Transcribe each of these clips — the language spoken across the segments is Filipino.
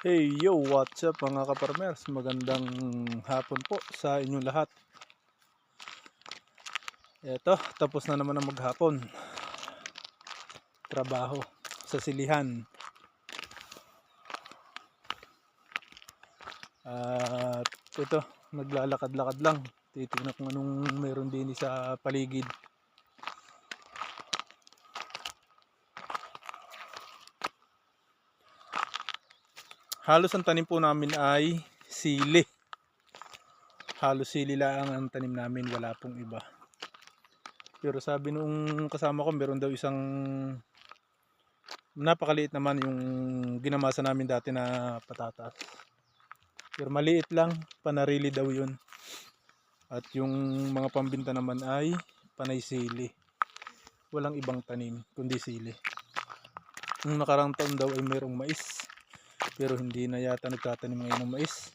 Hey yo, what's up mga kaparmers? Magandang hapon po sa inyong lahat. Eto, tapos na naman ang maghapon. Trabaho sa silihan. At ito, naglalakad-lakad lang. Titignan kung anong meron din sa paligid. Halos ang tanim po namin ay sili. Halos sili lang ang tanim namin, wala pong iba. Pero sabi nung kasama ko, meron daw isang napakaliit naman yung ginamasa namin dati na patatas. Pero maliit lang, panarili daw yun. At yung mga pambinta naman ay panay sili. Walang ibang tanim, kundi sili. Nung nakarang taon daw ay mayroong mais pero hindi na yata nagtatanim ngayon ng mais.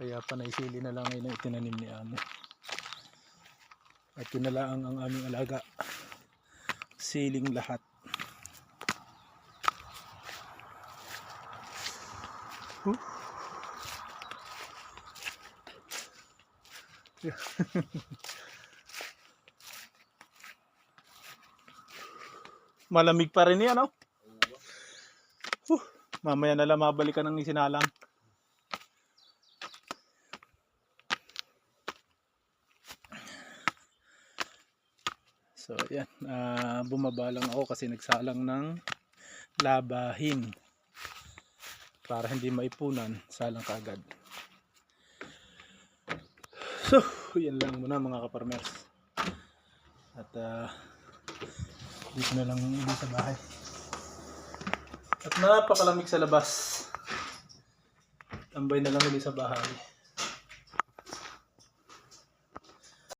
Kaya panaisili na lang ngayon ang itinanim ni amo. At yun na lang ang aming alaga. Siling lahat. Huh. malamig pa rin yan oh Huh, mamaya na lang mabalikan ng isinalang. So, ayan. ah, bumaba lang ako kasi nagsalang ng labahin. Para hindi maipunan, salang kagad. So, yan lang muna mga kaparmers. At ah, dito na lang ulit sa bahay. At napakalamig sa labas. Tambay na lang ulit sa bahay.